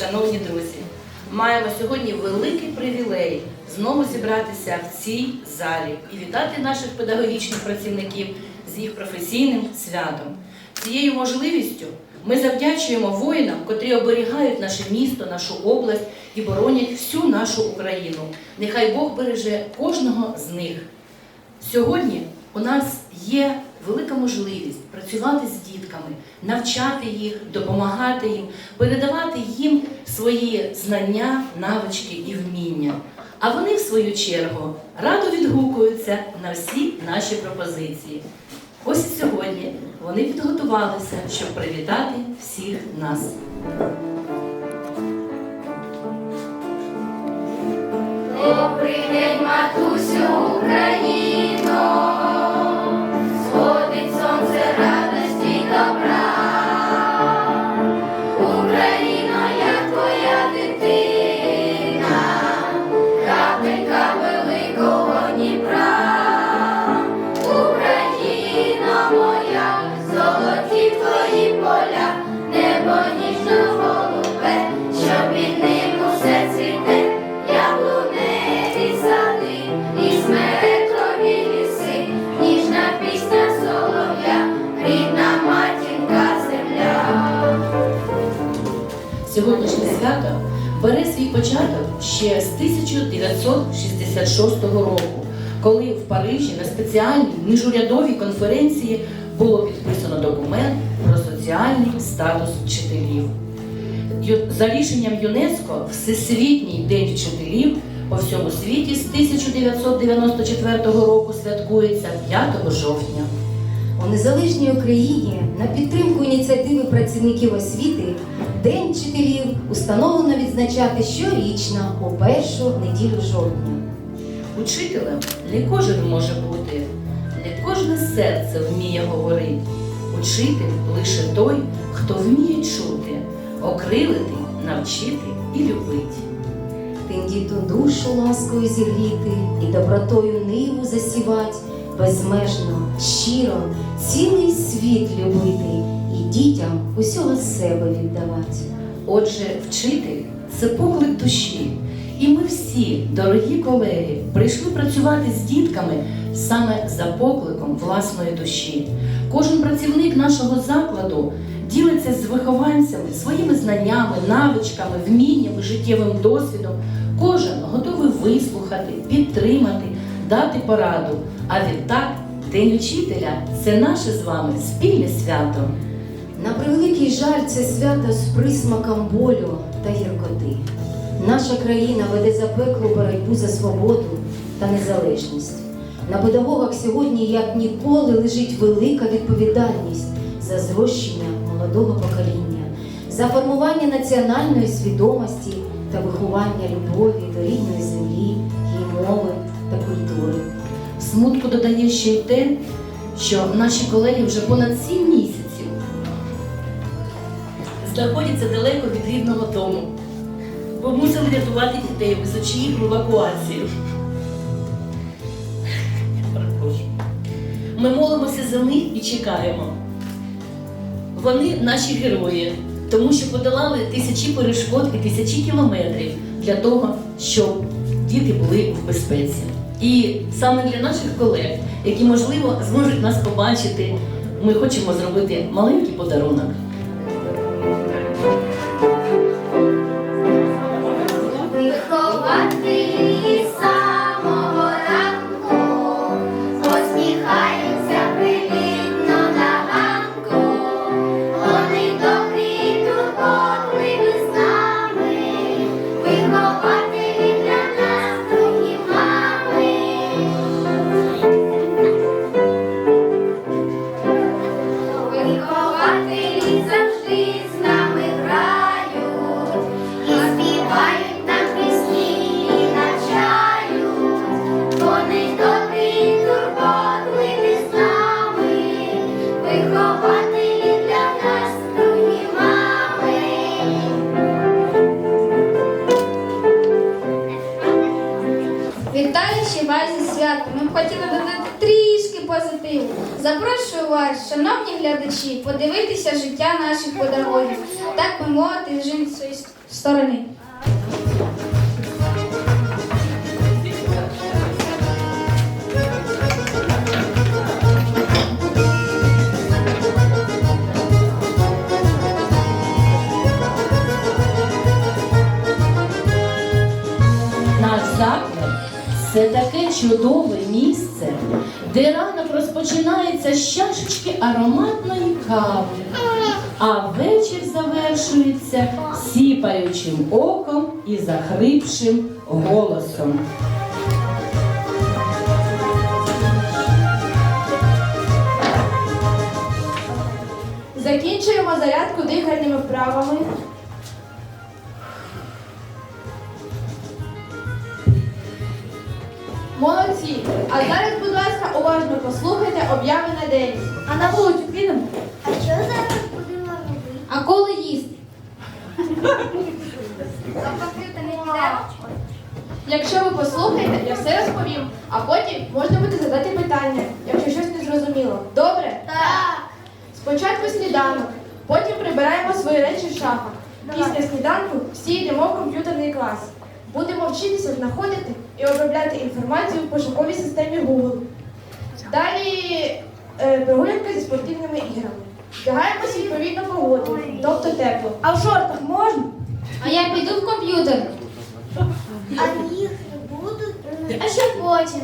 Шановні друзі! Маємо сьогодні великий привілей знову зібратися в цій залі і вітати наших педагогічних працівників з їх професійним святом. Цією можливістю ми завдячуємо воїнам, котрі оберігають наше місто, нашу область і боронять всю нашу Україну. Нехай Бог береже кожного з них. Сьогодні у нас є велика можливість працювати з дітками, навчати їх, допомагати їм, передавати їм свої знання, навички і вміння. А вони, в свою чергу, радо відгукуються на всі наші пропозиції. Ось сьогодні вони підготувалися, щоб привітати всіх нас. Добрий день, матусю Україно, свято бере свій початок ще з 1966 року, коли в Парижі на спеціальній міжурядовій конференції було підписано документ про соціальний статус вчителів. За рішенням ЮНЕСКО Всесвітній день вчителів по всьому світі з 1994 року святкується 5 жовтня. У незалежній Україні на підтримку ініціативи працівників освіти День вчителів установлено відзначати щорічно у першу неділю жовтня. Учителем не кожен може бути, не кожне серце вміє говорити. Учитель лише той, хто вміє чути, окрилити, навчити і любити. Тендіту душу ласкою зігріти і добротою ниву засівать, безмежно, щиро, цілий світ любити дітям усього себе віддавать. Отже, вчитель це поклик душі. І ми всі, дорогі колеги, прийшли працювати з дітками саме за покликом власної душі. Кожен працівник нашого закладу ділиться з вихованцями своїми знаннями, навичками, вміннями, життєвим досвідом. Кожен готовий вислухати, підтримати, дати пораду. А відтак, День учителя це наше з вами спільне свято. На превеликий жаль, це свято з присмаком болю та гіркоти. Наша країна веде запеклу боротьбу за свободу та незалежність. На педагогах сьогодні, як ніколи, лежить велика відповідальність за зрощення молодого покоління, за формування національної свідомості та виховання любові до рідної землі, її мови та культури. Смутку додає ще й те, що наші колеги вже понад сім місяців знаходяться далеко від рідного дому, бо мусили рятувати дітей, везучи їх в евакуацію. Ми молимося за них і чекаємо. Вони наші герої, тому що подолали тисячі перешкод і тисячі кілометрів для того, щоб діти були в безпеці. І саме для наших колег, які можливо зможуть нас побачити, ми хочемо зробити маленький подарунок. Трішки. Запрошую вас, шановні глядачі, подивитися життя наших педагогів. так би мовити, з іншої сторони. Наш заклад це таке чудове місце, де ранок розпочинається з чашечки ароматної кави, а вечір завершується сіпаючим оком і захрипшим голосом. Закінчуємо зарядку дихальними вправами. Молодці! А зараз, будь ласка, уважно послухайте обяви на день. А на вулицю підемо? А що зараз будемо робити? А коли їсти? Якщо ви послухаєте, я все розповім, а потім можна буде задати питання, якщо щось не зрозуміло. Добре? Так. Спочатку сніданок, потім прибираємо свої речі в шафах. Після сніданку всі йдемо в комп'ютерний клас. Будемо вчитися знаходити і обробляти інформацію в пошуковій системі Google. Далі е, прогулянка зі спортивними іграми. Вдягаємося відповідно погоду, тобто тепло. А в шортах можна? А я піду в комп'ютер. А їх не будуть? А що потім?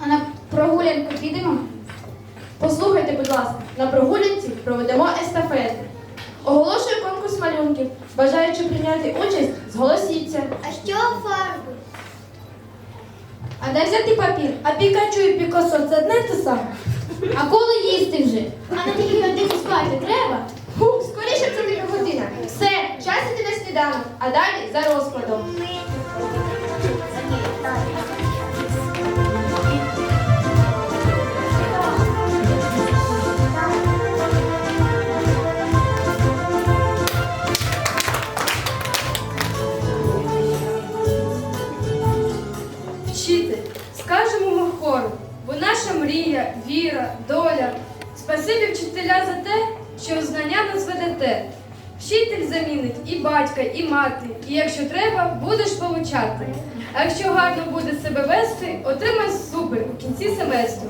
А на прогулянку підемо? Послухайте, будь ласка, на прогулянці проведемо естафету. Оголошую конкурс малюнків. Бажаючи прийняти участь, зголосіться. А що фарби? А де взяти папір? А Пікачу і Пікасо це одне те саме? А коли їсти вже? А на тільки годині спати треба? Фу, скоріше це тільки година. Все, час іти на сніданок, а далі за розкладом. Мрія, віра, доля. Спасибі вчителя за те, що знання нас ведете. Вчитель замінить і батька, і мати, і якщо треба, будеш получати. А якщо гарно буде себе вести, отримай супер у кінці семестру.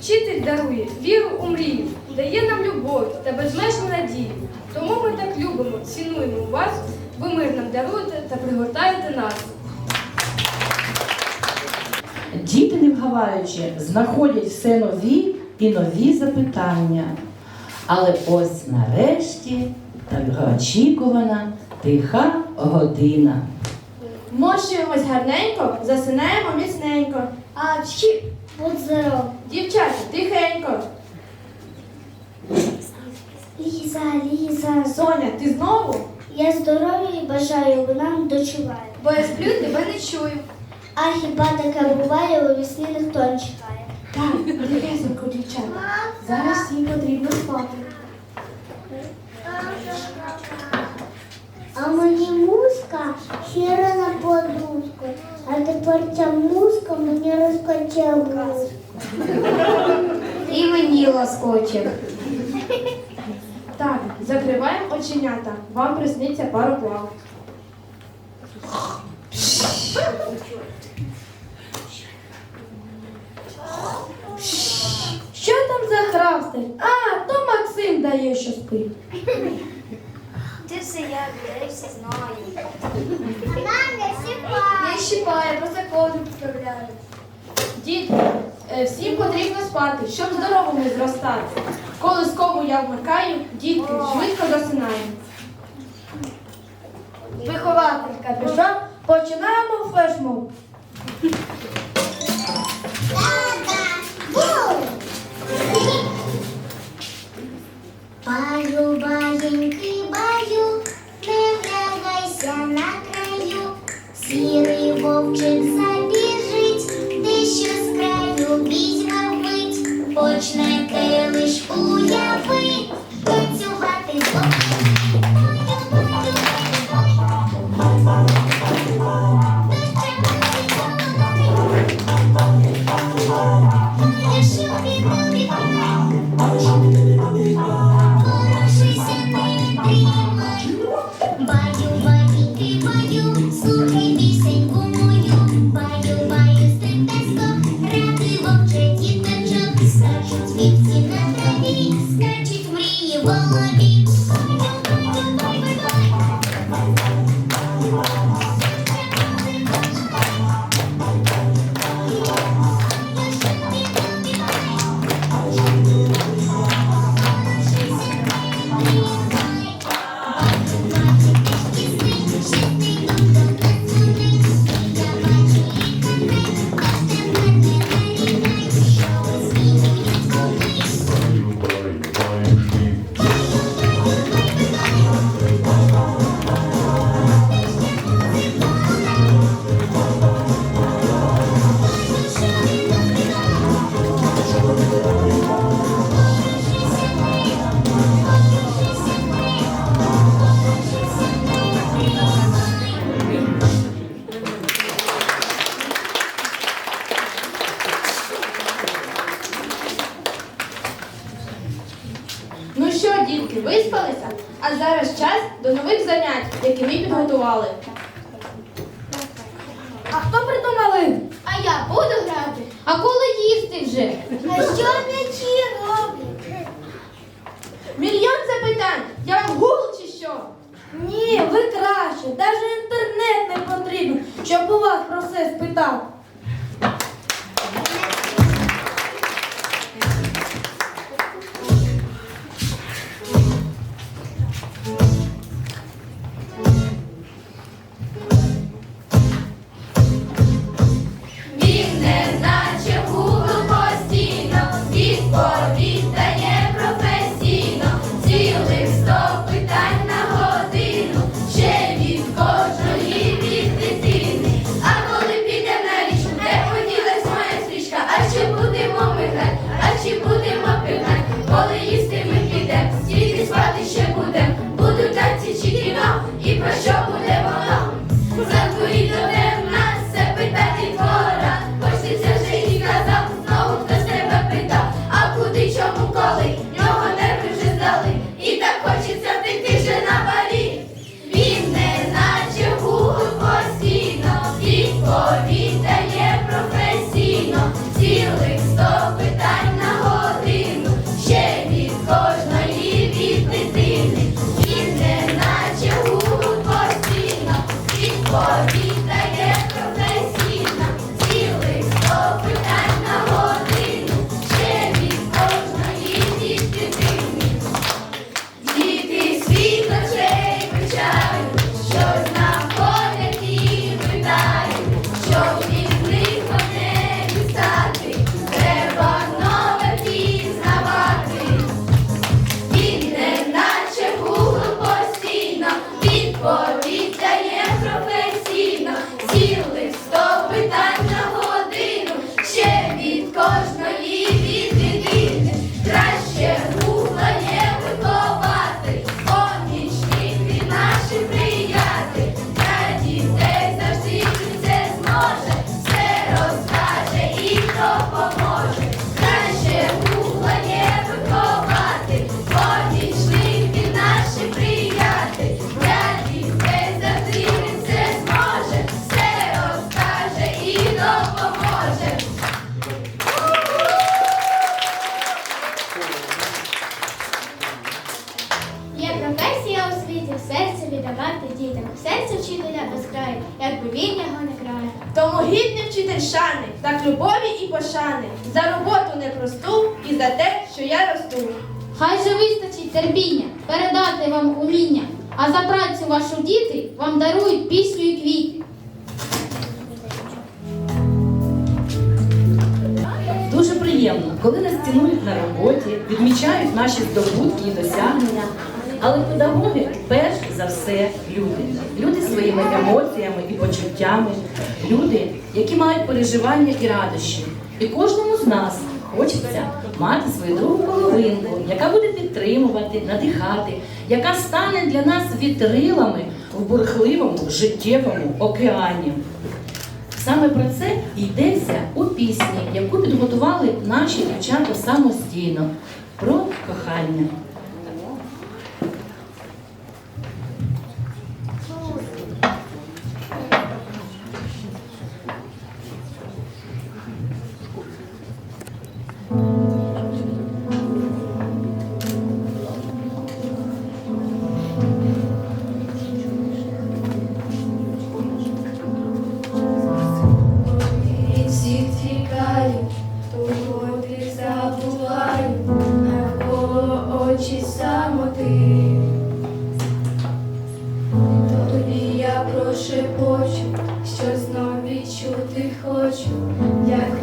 Вчитель дарує віру у мрію, дає нам любов та безмежну надію. Тому ми так любимо, цінуємо вас, ви мир нам даруєте та пригортаєте нас. Не вгаваючи, знаходять все нові і нові запитання. Але ось нарешті довгоочікувана тиха година. Мощуємось гарненько, засинаємо міцненько. А чи будь здоров. Дівчата, тихенько. Ліза, Ліза, Соня, ти знову? я здоров'я і бажаю, ви нам дочуває. Бо я сплю, тебе не чую. А хіба таке буває, у вісні ніхто не чекає. Так, тихесенько, дівчата. Зараз всім потрібно спати. А мені музика хіра на подушку, а тепер ця музика мені розкачає мозок. І мені лоскоче. Так, закриваємо оченята. Вам присниться пароплав. Що там? А, то Максим дає, що спить. Ти все як, я все знаю. Нам не сіпай. Не щипає, про закон підставляє. Діти, е, всім потрібно спати, щоб здоровими зростати. Колискову я вмикаю, дітки, швидко засинаємо. Вихователька пішла, починаємо флешмоб. Баю, баєньки, баю, не вдягайся на краю, сірий вовчик забіжить, зараз час до нових занять, які ми підготували. А хто придумали? А я буду грати. А коли їсти вже? А що м'ячі роблять? Мільйон запитань. Я гугл чи що? Ні, ви краще. Навіть інтернет не потрібен, щоб у вас про все спитав. Вчителя без краю, якби він його не крає. Тому гідний вчитель шани, так любові і пошани, за роботу непросту і за те, що я росту. Хай же вистачить терпіння, передати вам уміння, а за працю вашу діти вам дарують пісню і квіти. Дуже приємно, коли нас цінують на роботі, відмічають наші здобутки і досягнення. Але педагоги перш за все люди. Люди своїми емоціями і почуттями, люди, які мають переживання і радощі. І кожному з нас хочеться мати свою другу половинку, яка буде підтримувати, надихати, яка стане для нас вітрилами в бурхливому життєвому океані. Саме про це йдеться у пісні, яку підготували наші дівчата самостійно про кохання. Тобі я прошепочу, що знов відчути хочу, як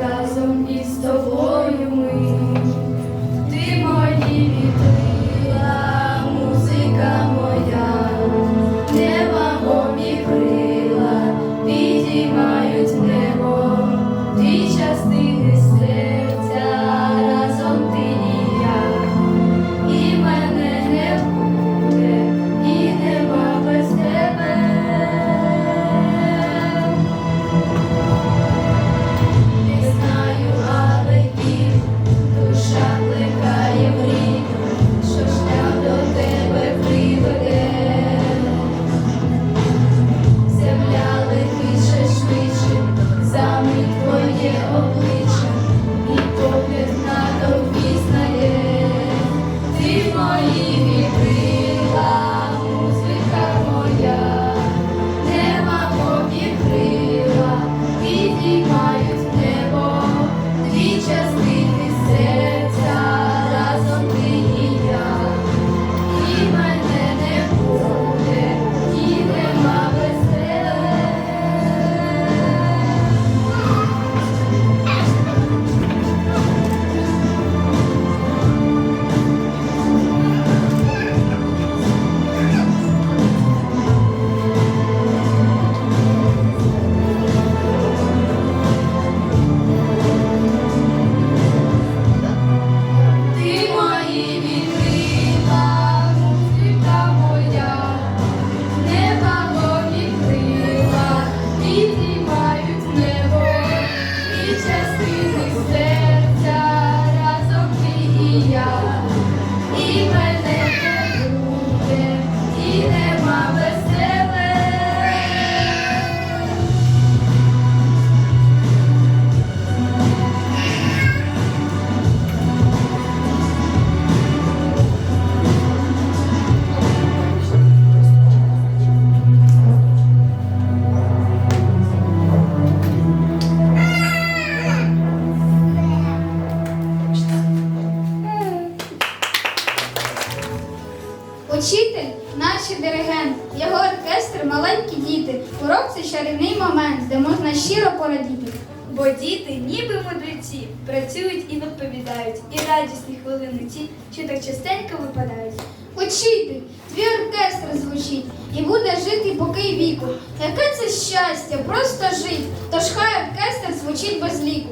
серденька випадають. Учитель, дві оркестри звучить і буде жити, поки й віку. Яке це щастя, просто жить, тож хай оркестр звучить без ліку.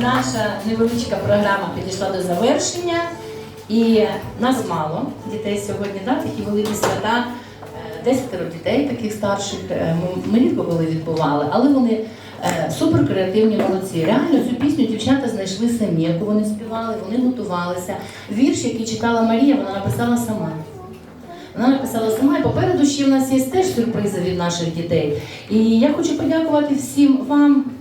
наша невеличка програма підійшла до завершення, і нас мало дітей сьогодні, да, такі великі свята. Е, десятеро дітей, таких старших, е, ми рідко коли відбували, але вони е, супер креативні молодці. Реально цю пісню дівчата знайшли самі, яку вони співали, вони готувалися. Вірш, який читала Марія, вона написала сама. Вона написала сама, і попереду ще в нас є теж сюрпризи від наших дітей. І я хочу подякувати всім вам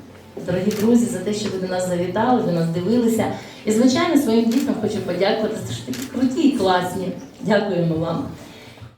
дорогі друзі, за те, що ви до нас завітали, до нас дивилися. І, звичайно, своїм дітям хочу подякувати, що такі круті і класні. Дякуємо вам.